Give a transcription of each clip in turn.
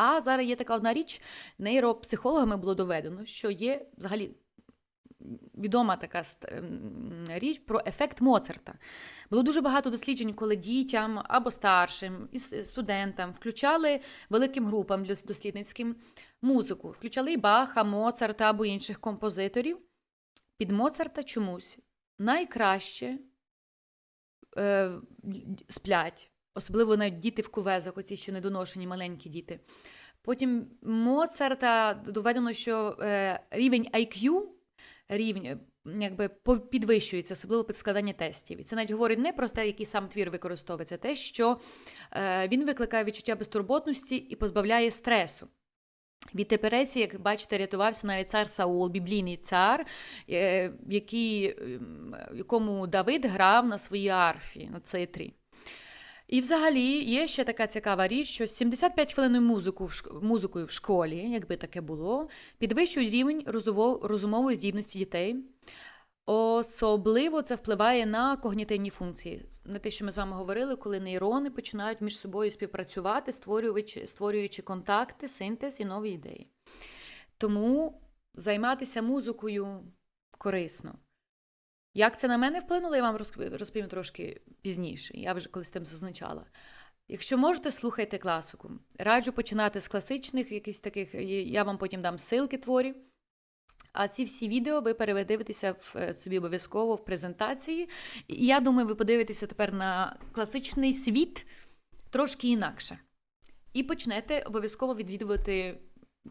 А зараз є така одна річ, нейропсихологами було доведено, що є взагалі відома така річ про ефект Моцарта. Було дуже багато досліджень, коли дітям або старшим, і студентам включали великим групам дослідницьким музику, включали і Баха, Моцарта або інших композиторів. Під Моцарта чомусь найкраще е, сплять, особливо навіть діти в кувезах, оці ще недоношені маленькі діти. Потім Моцарта доведено, що е, рівень IQ, рівень якби підвищується, особливо під складання тестів. І це навіть говорить не про те, який сам твір використовується, те, що е, він викликає відчуття безтурботності і позбавляє стресу. Від тепереці, як бачите, рятувався навіть цар Саул, біблійний цар, е, який, ем, якому Давид грав на своїй арфі, на цитрі. І взагалі є ще така цікава річ, що 75 хвилин музику в шк- музикою в школі, якби таке було, підвищують рівень розумової здібності дітей. Особливо це впливає на когнітивні функції, на те, що ми з вами говорили, коли нейрони починають між собою співпрацювати, створюючи, створюючи контакти, синтез і нові ідеї. Тому займатися музикою корисно. Як це на мене вплинуло, я вам розповім трошки пізніше. Я вже колись тим зазначала. Якщо можете, слухайте класику. Раджу починати з класичних, якихось таких, я вам потім дам ссылки творів. А ці всі відео ви передивитеся в е, собі обов'язково в презентації. І я думаю, ви подивитеся тепер на класичний світ трошки інакше. І почнете обов'язково відвідувати,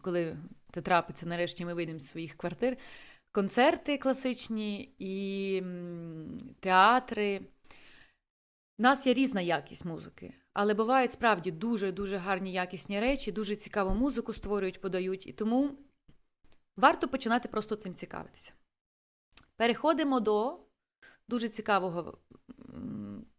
коли це трапиться, нарешті ми вийдемо з своїх квартир, концерти класичні і театри. У нас є різна якість музики, але бувають справді дуже-дуже гарні якісні речі, дуже цікаву музику створюють, подають. І тому варто починати просто цим цікавитися. Переходимо до дуже цікавого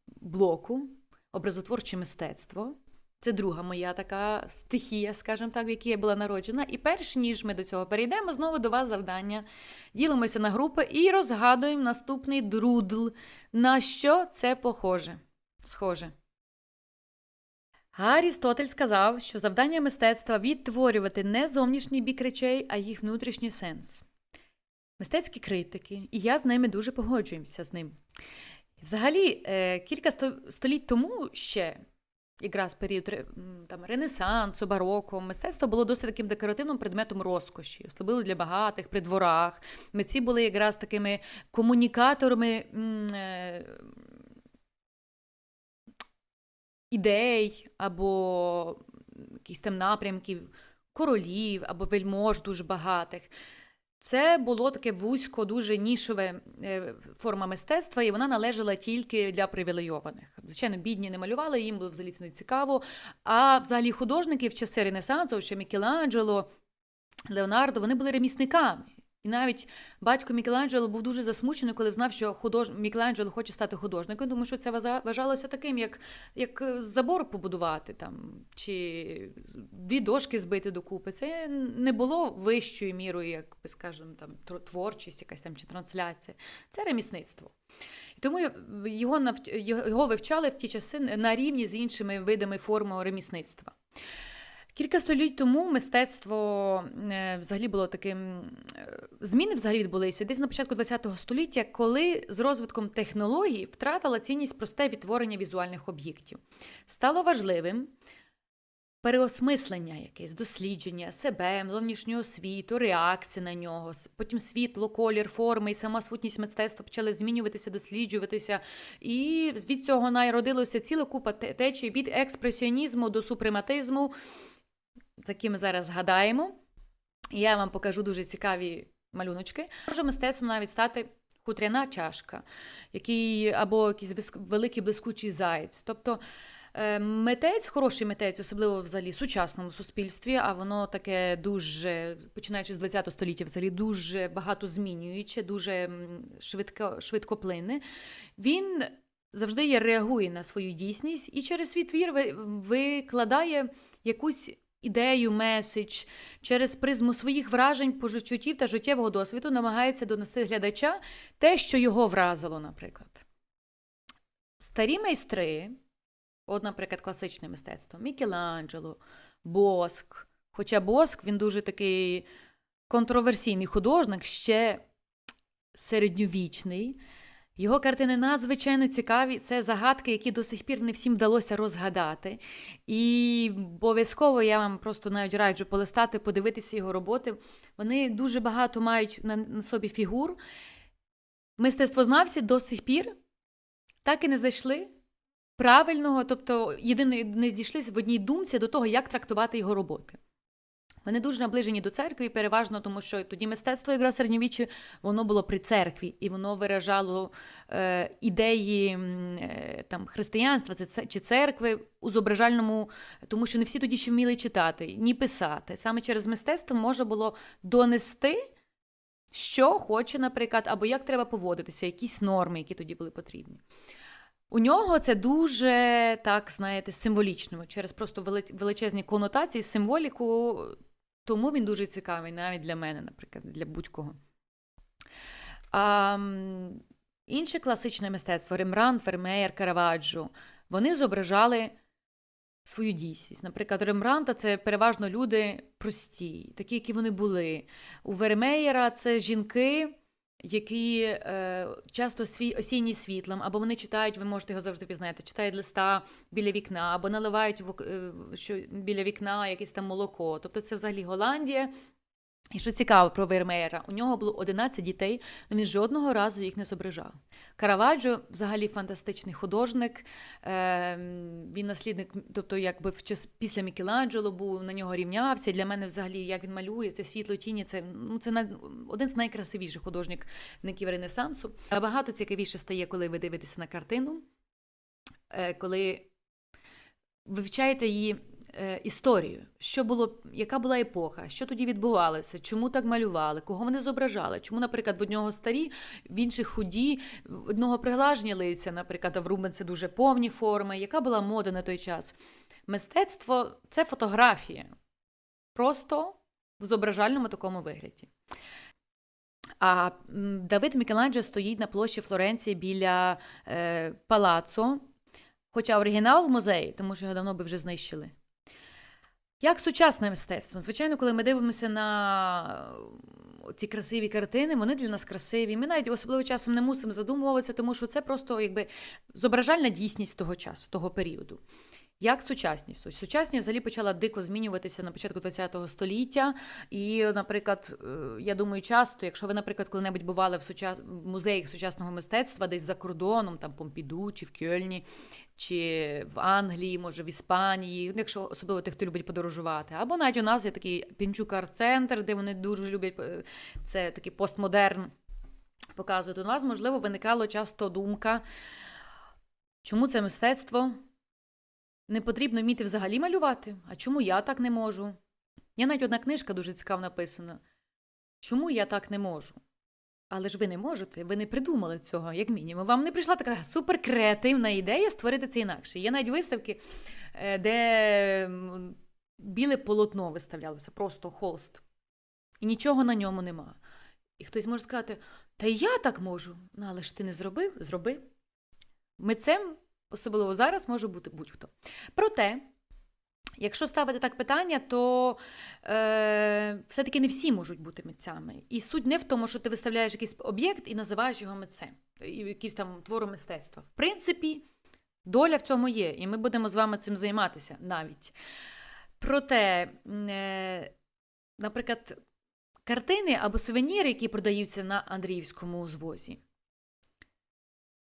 блоку образотворче мистецтво. Це друга моя така стихія, скажімо так, в якій я була народжена. І перш ніж ми до цього перейдемо, знову до вас завдання. Ділимося на групи і розгадуємо наступний друдл. На що це похоже? Схоже. Арістотель сказав, що завдання мистецтва відтворювати не зовнішній бік речей, а їх внутрішній сенс. Мистецькі критики, і я з ними дуже погоджуємося з ним. Взагалі, е, кілька століть тому ще, якраз період там, Ренесансу, бароко, мистецтво було досить таким декоративним предметом розкоші, особливо для багатих при дворах. Митці були якраз такими комунікаторами е, ідей або якихось там напрямків, королів або вельмож дуже багатих. Це було таке вузько, дуже нішове е, форма мистецтва, і вона належала тільки для привілейованих. Звичайно, бідні не малювали, їм було взагалі це не цікаво. А взагалі художники в часи Ренесансу, ще Мікеланджело, Леонардо, вони були ремісниками. І навіть батько Мікеланджело був дуже засмучений, коли знав, що худож... Мікеланджело хоче стати художником, тому що це вважалося таким, як, як е, забор побудувати там, чи дві дошки збити докупи. Це не було вищою мірою, як би скажемо, там творчість, якась там чи трансляція. Це ремісництво. І тому його, навч- його вивчали в ті часи на рівні з іншими видами форми ремісництва. Кілька століть тому мистецтво е, взагалі було таким. е, Зміни взагалі відбулися десь на початку ХХ століття, коли з розвитком технологій втратила цінність просте відтворення візуальних об'єктів. Стало важливим переосмислення якесь, дослідження себе, зовнішнього світу, реакції на нього. Потім світло, колір, форми і сама сутність мистецтва почали змінюватися, досліджуватися. І від цього народилося ціла купа те- течій від експресіонізму до супрематизму, з якими зараз згадаємо. І я вам покажу дуже цікаві малюночки. Може мистецтвом навіть стати хутряна чашка, який, або якийсь великий блискучий заєць. Тобто е, митець, хороший митець, особливо взагалі в сучасному суспільстві, а воно таке дуже, починаючи з 20 століття, взагалі дуже багато змінююче, дуже швидко, швидкоплинне, він завжди реагує на свою дійсність і через свій твір викладає якусь ідею, меседж, через призму своїх вражень, почуттів та життєвого досвіду намагається донести глядача те, що його вразило, наприклад. Старі майстри, от, наприклад, класичне мистецтво, Мікеланджело, Боск. Хоча Боск він дуже такий контроверсійний художник, ще середньовічний. Його картини надзвичайно цікаві. Це загадки, які до сих пір не всім вдалося розгадати. І обов'язково я вам просто навіть раджу полистати, подивитися його роботи. Вони дуже багато мають на, собі фігур. Мистецтвознавці до сих пір так і не знайшли правильного, тобто єдиної не дійшлися в одній думці до того, як трактувати його роботи. Вони дуже наближені до церкви, переважно, тому що тоді мистецтво якраз середньовіччя, воно було при церкві, і воно виражало е, ідеї е, там, християнства чи церкви у зображальному, тому що не всі тоді ще вміли читати, ні писати. Саме через мистецтво можна було донести, що хоче, наприклад, або як треба поводитися, якісь норми, які тоді були потрібні. У нього це дуже так, знаєте, символічно, через просто величезні конотації, символіку, тому він дуже цікавий навіть для мене, наприклад, для будь-кого. А, інше класичне мистецтво Рембрандт, Фермеєр, Караваджо, вони зображали свою дійсність. Наприклад, Рембранта це переважно люди прості, такі, які вони були. У Вермеєра це жінки, які е, часто свій осінні світлом, або вони читають, ви можете його завжди пізнати, читають листа біля вікна, або наливають в, е, що, біля вікна якесь там молоко. Тобто це взагалі Голландія. І що цікаво про Вермеєра, у нього було 11 дітей, але він жодного разу їх не зображав. Караваджо взагалі фантастичний художник. Е, він наслідник, тобто, якби в час після Мікеланджело був на нього рівнявся. Для мене, взагалі, як він малює, це світло тіні, це ну це один з найкрасивіших художників Ренесансу. А Багато цікавіше стає, коли ви дивитеся на картину, е, коли вивчаєте її е, історію, що було, яка була епоха, що тоді відбувалося, чому так малювали, кого вони зображали, чому, наприклад, в одного старі, в інших худі, в одного приглажені лиця, наприклад, а в Рубенса дуже повні форми, яка була мода на той час. Мистецтво це фотографія, просто в зображальному такому вигляді. А Давид Мікеланджело стоїть на площі Флоренції біля е, палацо, хоча оригінал в музеї, тому що його давно би вже знищили. Як сучасне мистецтво? Звичайно, коли ми дивимося на е, ці красиві картини, вони для нас красиві. Ми навіть особливо часом не мусимо задумуватися, тому що це просто якби зображальна дійсність того часу, того періоду. Як сучасність? Ось сучасність взагалі почала дико змінюватися на початку ХХ століття. І, наприклад, е, я думаю, часто, якщо ви, наприклад, коли-небудь бували в, сучас... музеях сучасного мистецтва, десь за кордоном, там Помпіду чи в Кьольні, чи в Англії, може в Іспанії, якщо особливо тих, хто любить подорожувати. Або навіть у нас є такий Пінчук арт-центр, де вони дуже люблять е, це такий постмодерн показують. У вас, можливо, виникало часто думка, чому це мистецтво не потрібно вміти взагалі малювати? А чому я так не можу? Є навіть одна книжка дуже цікаво написана. Чому я так не можу? Але ж ви не можете, ви не придумали цього, як мінімум. Вам не прийшла така суперкреативна ідея створити це інакше. Є навіть виставки, е, де біле полотно виставлялося, просто холст. І нічого на ньому нема. І хтось може сказати: Та я так можу. Ну, але ж ти не зробив? Зроби. Митцем, особливо зараз, може бути будь-хто. Проте, якщо ставити так питання, то е, все-таки не всі можуть бути митцями. І суть не в тому, що ти виставляєш якийсь об'єкт і називаєш його митцем, якийсь там твором мистецтва. В принципі, доля в цьому є, і ми будемо з вами цим займатися навіть. Проте, е, наприклад, картини або сувеніри, які продаються на Андріївському звозі,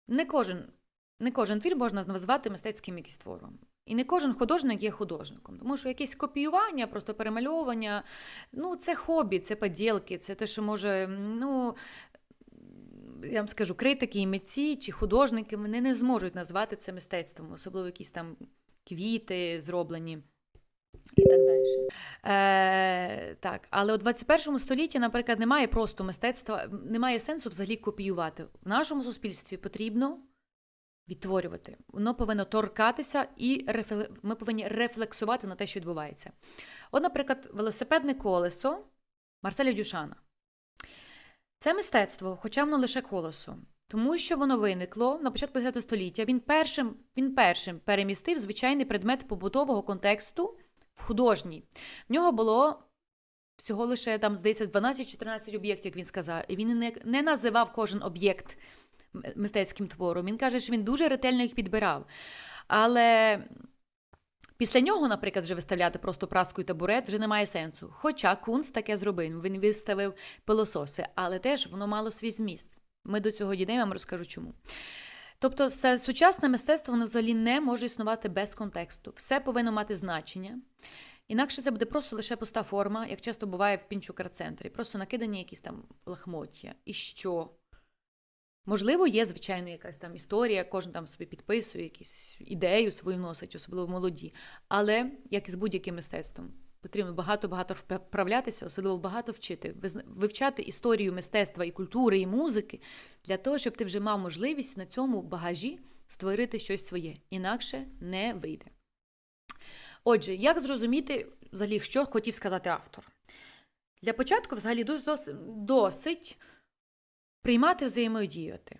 не кожен, не кожен твір можна назвати мистецьким якийсь твором. І не кожен художник є художником, тому що якесь копіювання, просто перемальовування, ну, це хобі, це поділки, це те, що може, ну, я вам скажу, критики і митці чи художники вони не зможуть назвати це мистецтвом, особливо якісь там квіти зроблені. І так далі. Е, так, але у 21 столітті, наприклад, немає просто мистецтва, немає сенсу взагалі копіювати. В нашому суспільстві потрібно відтворювати. Воно повинно торкатися, і рефле- ми повинні рефлексувати на те, що відбувається. От, наприклад, велосипедне колесо Марселя Дюшана. Це мистецтво, хоча воно лише колесо. Тому що воно виникло на початку ХХ століття. Він першим, він першим перемістив звичайний предмет побутового контексту в художній. В нього було всього лише там, здається, 12 чи 13 об'єктів, як він сказав. І він не, не називав кожен об'єкт мистецьким твором. Він каже, що він дуже ретельно їх підбирав. Але після нього, наприклад, вже виставляти просто праску і табурет вже немає сенсу. Хоча Кунц таке зробив. Він виставив пилососи, але теж воно мало свій зміст. Ми до цього дійдемо, я вам розкажу чому. Тобто, все сучасне мистецтво воно взагалі не може існувати без контексту. Все повинно мати значення. Інакше це буде просто лише пуста форма, як часто буває в пінчук арт-центрі. Просто накидані якісь там лахмоття. І що? Можливо, є, звичайно, якась там історія, кожен там собі підписує якусь ідею свою носить, особливо молоді. Але, як і з будь-яким мистецтвом, потрібно багато-багато вправлятися, особливо багато вчити, вивчати історію мистецтва і культури, і музики для того, щоб ти вже мав можливість на цьому багажі створити щось своє. Інакше не вийде. Отже, як зрозуміти, взагалі, що хотів сказати автор? Для початку, взагалі, дос- дос- досить приймати взаємодіяти.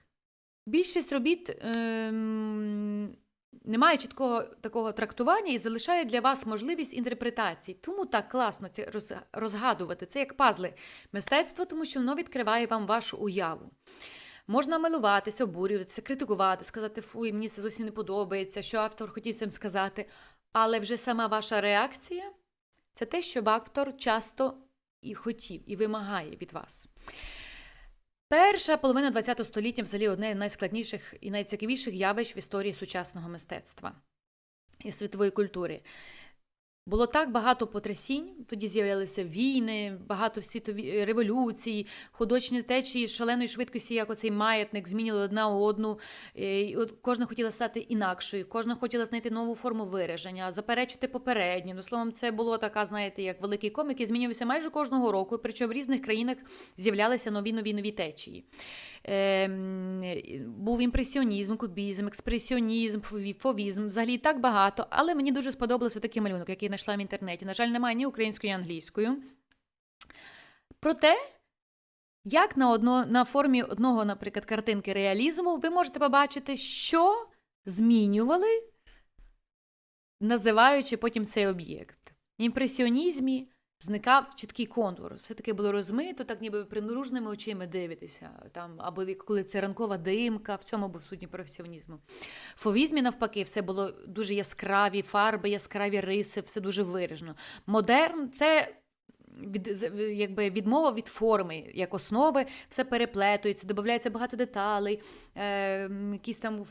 Більшість робіт ем, не має чіткого такого трактування і залишає для вас можливість інтерпретації. Тому так класно це розгадувати. Це як пазли мистецтво, тому що воно відкриває вам вашу уяву. Можна милуватися, обурюватися, критикувати, сказати, фуй, мені це зовсім не подобається, що автор хотів цим сказати. Але вже сама ваша реакція це те, що автор часто і хотів, і вимагає від вас. Перша половина ХХ століття взагалі одне з найскладніших і найцікавіших явищ в історії сучасного мистецтва і світової культури. Було так багато потрясінь, тоді з'явилися війни, багато світові революцій, художні течії шаленої швидкості, як оцей маятник, змінювали одна одну. Е, І от кожна хотіла стати інакшою, кожна хотіла знайти нову форму вираження, заперечити попередню. Ну, словом, це було така, знаєте, як великий комік, який змінювався майже кожного року, причому в різних країнах з'являлися нові нові нові течії. Ем, був імпресіонізм, кубізм, експресіонізм, фовізм, взагалі так багато. Але мені дуже сподобався такий малюнок, який знайшла в інтернеті. На жаль, немає ні українською, ні англійською. Проте, як на, одно, на формі одного, наприклад, картинки реалізму, ви можете побачити, що змінювали, називаючи потім цей об'єкт. В імпресіонізмі зникав чіткий контур. Все таки було розмито, так ніби примружними очима дивитеся. Там, або коли це ранкова димка, в цьому був сутній професіонізму. В фовізмі, навпаки, все було дуже яскраві фарби, яскраві риси, все дуже виражено. Модерн це. Від, якби відмова від форми як основи, все переплетується, додається багато деталей, е, якісь там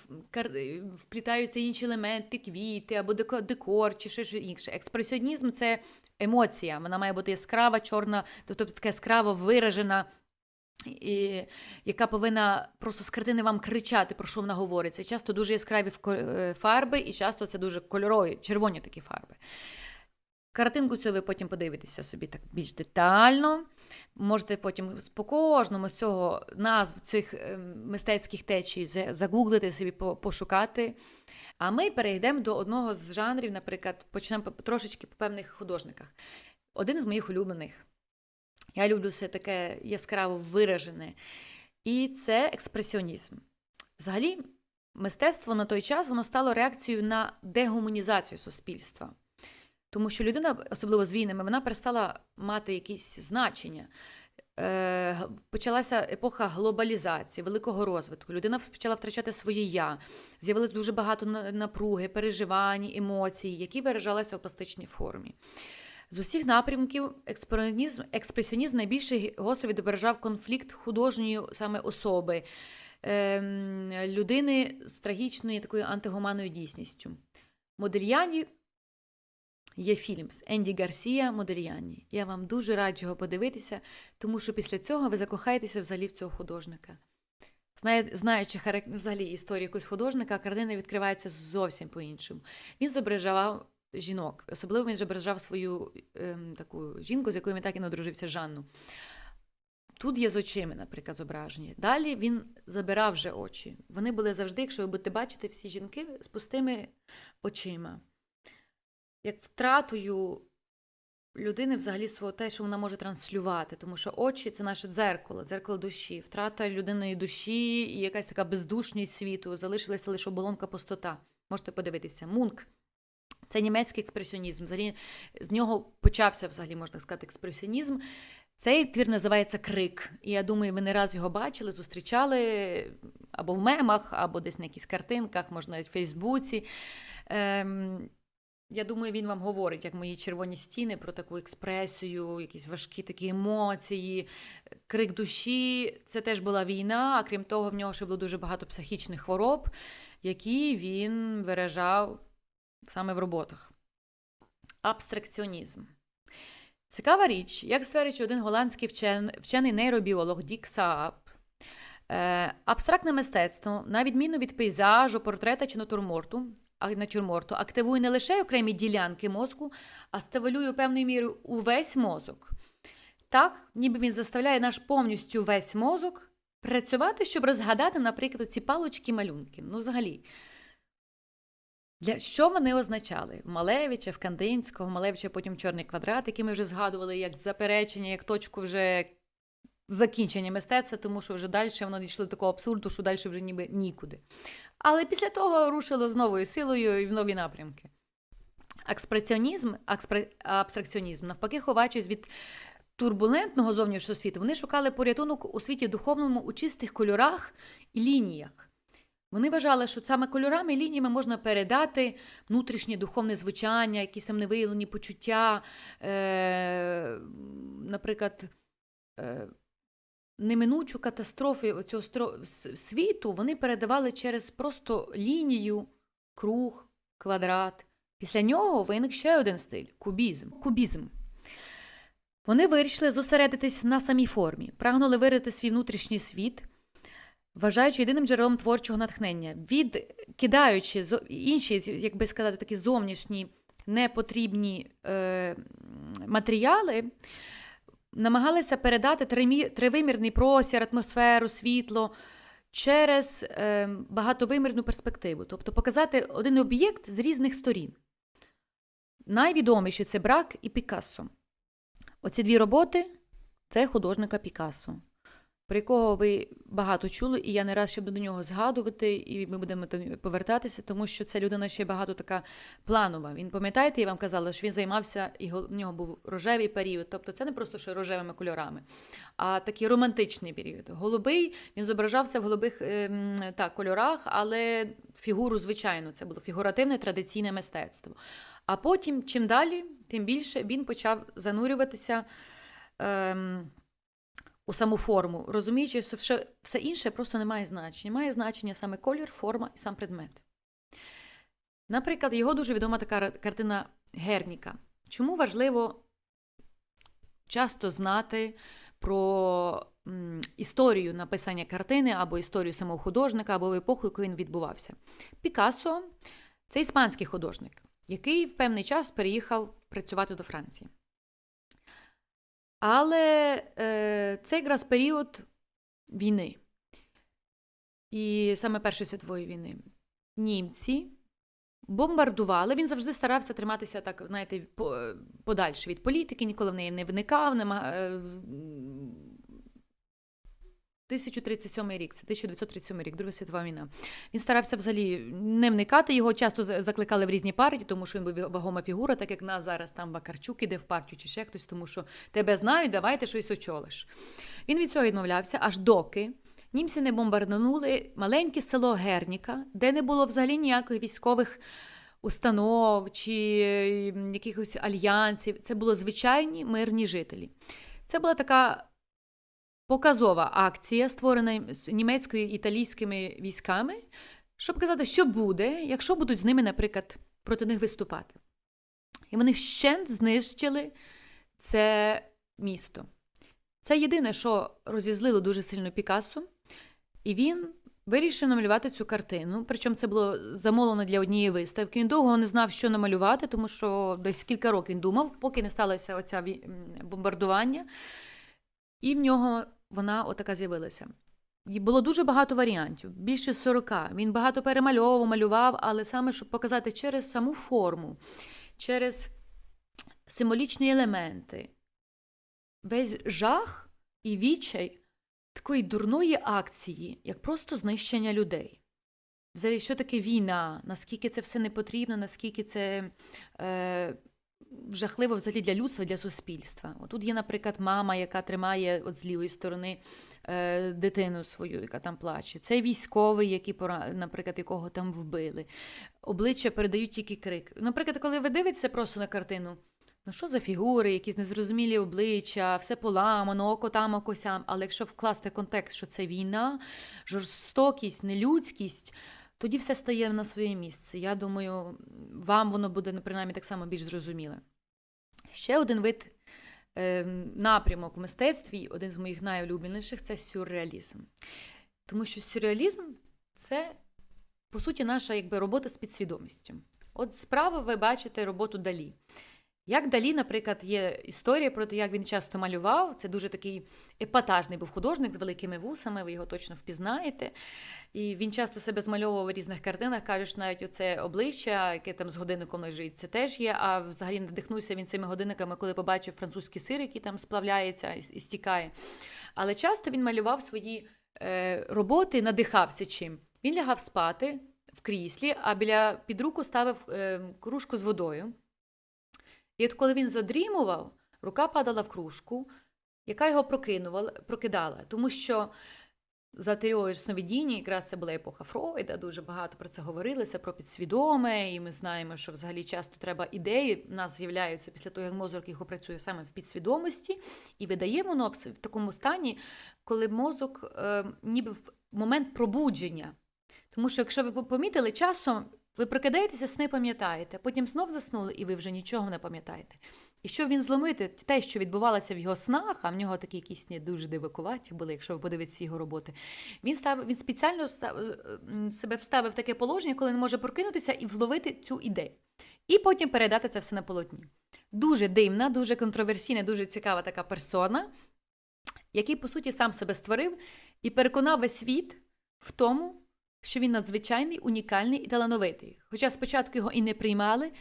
вплітаються інші елементи, квіти або деко- декор чи щось інше. Експресіонізм це емоція, вона має бути яскрава, чорна, тобто така яскраво виражена. І, яка повинна просто з картини вам кричати, про що вона говорить. Це часто дуже яскраві е, фарби, і часто це дуже кольорові, червоні такі фарби. Картинку цю ви потім подивитеся собі так більш детально. Можете потім по кожному з цього назв цих е, мистецьких течій загуглити собі, пошукати. А ми перейдемо до одного з жанрів, наприклад, почнемо трошечки по певних художниках. Один з моїх улюблених. Я люблю все таке яскраво виражене. І це експресіонізм. Взагалі, мистецтво на той час воно стало реакцією на дегуманізацію суспільства. Тому що людина, особливо з війнами, вона перестала мати якісь значення. Е, почалася епоха глобалізації, великого розвитку. Людина почала втрачати своє я. З'явилось дуже багато напруги, переживань, емоцій, які виражалися у пластичній формі. З усіх напрямків експресіонізм, експресіонізм найбільше гостро відображав конфлікт художньої саме особи, ем, людини з трагічною такою антигуманною дійсністю. Модельяні є фільм з Енді Гарсія Модельяні. Я вам дуже раджу його подивитися, тому що після цього ви закохаєтеся взагалі в цього художника. Знаючи взагалі історію якогось художника, картина відкривається зовсім по-іншому. Він зображав жінок, особливо він зображав свою ем, таку жінку, з якою він так і не одружився Жанну. Тут є з очима, наприклад, зображення. Далі він забирав вже очі. Вони були завжди, якщо ви будете бачити, всі жінки з пустими очима. Як втратою людини взагалі свого те, що вона може транслювати, тому що очі це наше дзеркало, дзеркало душі. Втрата людиної душі і якась така бездушність світу. Залишилася лише оболонка пустота. Можете подивитися. Мунк Це німецький експресіонізм. Взагалі, з нього почався, взагалі, можна сказати, експресіонізм. Цей твір називається Крик. І я думаю, ви не раз його бачили, зустрічали або в мемах, або десь на якихось картинках, може навіть в Фейсбуці. Ем, я думаю, він вам говорить, як мої червоні стіни, про таку експресію, якісь важкі такі емоції, крик душі. Це теж була війна, а крім того, в нього ще було дуже багато психічних хвороб, які він виражав саме в роботах. Абстракціонізм. Цікава річ, як стверджує один голландський вчен, вчений нейробіолог Дік Саап, е, абстрактне мистецтво, на відміну від пейзажу, портрета чи натюрморту, а- натюрморту, активує не лише окремі ділянки мозку, а стимулює певною мірою увесь мозок. Так, ніби він заставляє наш повністю весь мозок працювати, щоб розгадати, наприклад, ці палочки-малюнки. Ну, взагалі. Для що вони означали? В Малевича, в Кандинського, в Малевича потім чорний квадрат, який ми вже згадували як заперечення, як точку вже закінчення мистецтва, тому що вже далі воно дійшло до такого абсурду, що далі вже ніби нікуди. Але після того рушило з новою силою і в нові напрямки. Експресіонізм, абстракціонізм, навпаки, ховаючись від турбулентного зовнішнього світу, вони шукали порятунок у світі духовному у чистих кольорах і лініях. Вони вважали, що саме кольорами і лініями можна передати внутрішнє духовне звучання, якісь там невиявлені почуття, е, наприклад, е, неминучу катастрофу цього світу вони передавали через просто лінію, круг, квадрат. Після нього виник ще один стиль кубізм. кубізм. Вони вирішили зосередитись на самій формі, прагнули вирити свій внутрішній світ, вважаючи єдиним джерелом творчого натхнення, відкидаючи інші, як би сказати, такі зовнішні непотрібні е, матеріали, намагалися передати тривимірний простір, атмосферу, світло через е, багатовимірну перспективу, тобто показати один об'єкт з різних сторін. Найвідоміші це брак і Пікассо. Оці дві роботи це художника Пікассо, про якого ви багато чули, і я не раз ще буду до нього згадувати, і ми будемо повертатися, тому що ця людина ще багато така планова. Він пам'ятаєте, я вам казала, що він займався, і в нього був рожевий період. Тобто це не просто що рожевими кольорами, а такий романтичний період. Голубий він зображався в голубих ем, так, кольорах, але фігуру, звичайно, це було фігуративне традиційне мистецтво. А потім, чим далі, тим більше він почав занурюватися ем, у саму форму, розуміючи, що все, все інше просто не має значення. Має значення саме колір, форма і сам предмет. Наприклад, його дуже відома така картина Герніка. Чому важливо часто знати про історію написання картини або історію самого художника, або епоху, яку він відбувався? Пікассо це іспанський художник, який в певний час переїхав працювати до Франції. Але е, це якраз період війни. І саме Першої світової війни. Німці бомбардували. Він завжди старався триматися так, знаєте, по- подальше від політики, ніколи в неї не вникав. Нема... е, з- 1037 рік, це 1937 рік, Друга світова війна. Він старався взагалі не вникати. Його часто закликали в різні партії, тому що він був вагома фігура, так як нас зараз там Вакарчук іде в партію чи ще хтось, тому що тебе знають, давай ти щось очолиш. Він від цього відмовлявся, аж доки німці не бомбарднули маленьке село Герніка, де не було взагалі ніяких військових установ чи якихось альянсів. Це було звичайні мирні жителі. Це була така показова акція, створена німецькою і італійськими військами, щоб казати, що буде, якщо будуть з ними, наприклад, проти них виступати. І вони вщент знищили це місто. Це єдине, що розізлило дуже сильно Пікассо, і він вирішив намалювати цю картину. Причому це було замовлено для однієї виставки. Він довго не знав, що намалювати, тому що десь кілька років він думав, поки не сталося оця бомбардування. І в нього вона отака з'явилася. І було дуже багато варіантів, більше 40. Він багато перемальовував, малював, але саме щоб показати через саму форму, через символічні елементи, весь жах і відчай такої дурної акції, як просто знищення людей. взагалі, що таке війна, наскільки це все не потрібно, наскільки це е, жахливо взагалі для людства, для суспільства. Отут є, наприклад, мама, яка тримає от з лівої сторони е, дитину свою, яка там плаче. Це військовий, який, наприклад, якого там вбили. Обличчя передають тільки крик. Наприклад, коли ви дивитеся просто на картину, ну що за фігури, якісь незрозумілі обличчя, все поламано, око там, око сям. Але якщо вкласти контекст, що це війна, жорстокість, нелюдськість, тоді все стає на своє місце. Я думаю, вам воно буде принаймні так само більш зрозуміле. Ще один вид е, напрямок в мистецтві, один з моїх найулюбленіших це сюрреалізм. Тому що сюрреалізм це, по суті, наша якби, робота з підсвідомістю. От справа ви бачите роботу Далі. Як Далі, наприклад, є історія про те, як він часто малював. Це дуже такий епатажний був художник з великими вусами, ви його точно впізнаєте. І він часто себе змальовував в різних картинах, кажуть, навіть оце обличчя, яке там з годинником лежить, це теж є. А взагалі надихнувся він цими годинниками, коли побачив французький сир, який там сплавляється і, стікає. Але часто він малював свої е, роботи, надихався чим. Він лягав спати в кріслі, а біля під руку ставив е, кружку з водою. І от коли він задрімував, рука падала в кружку, яка його прокинувала, прокидала. Тому що за теорією сновидіння, якраз це була епоха Фройда, дуже багато про це говорилося, про підсвідоме, і ми знаємо, що взагалі часто треба ідеї, в нас з'являються після того, як мозок їх опрацює саме в підсвідомості, і видає воно в такому стані, коли мозок е, ніби в момент пробудження. Тому що, якщо ви помітили, часом ви прокидаєтеся, сни пам'ятаєте, потім знов заснули, і ви вже нічого не пам'ятаєте. І щоб він зломити те, що відбувалося в його снах, а в нього такі якісь сни дуже дивакуваті були, якщо ви подивитися його роботи, він став він спеціально став, себе вставив в таке положення, коли не може прокинутися і вловити цю ідею. І потім передати це все на полотні. Дуже дивна, дуже контроверсійна, дуже цікава така персона, який, по суті, сам себе створив і переконав весь світ в тому, що він надзвичайний, унікальний і талановитий. Хоча спочатку його і не приймали,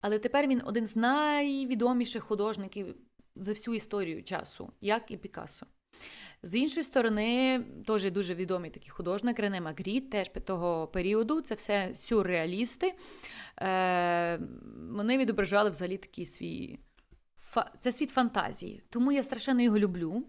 але тепер він один з найвідоміших художників за всю історію часу, як і Пікассо. З іншої сторони, теж дуже відомий такий художник Рене Магріт, теж того періоду. Це все сюрреалісти. Е, вони відображали взагалі такий свій. Це світ фантазії. Тому я страшенно його люблю.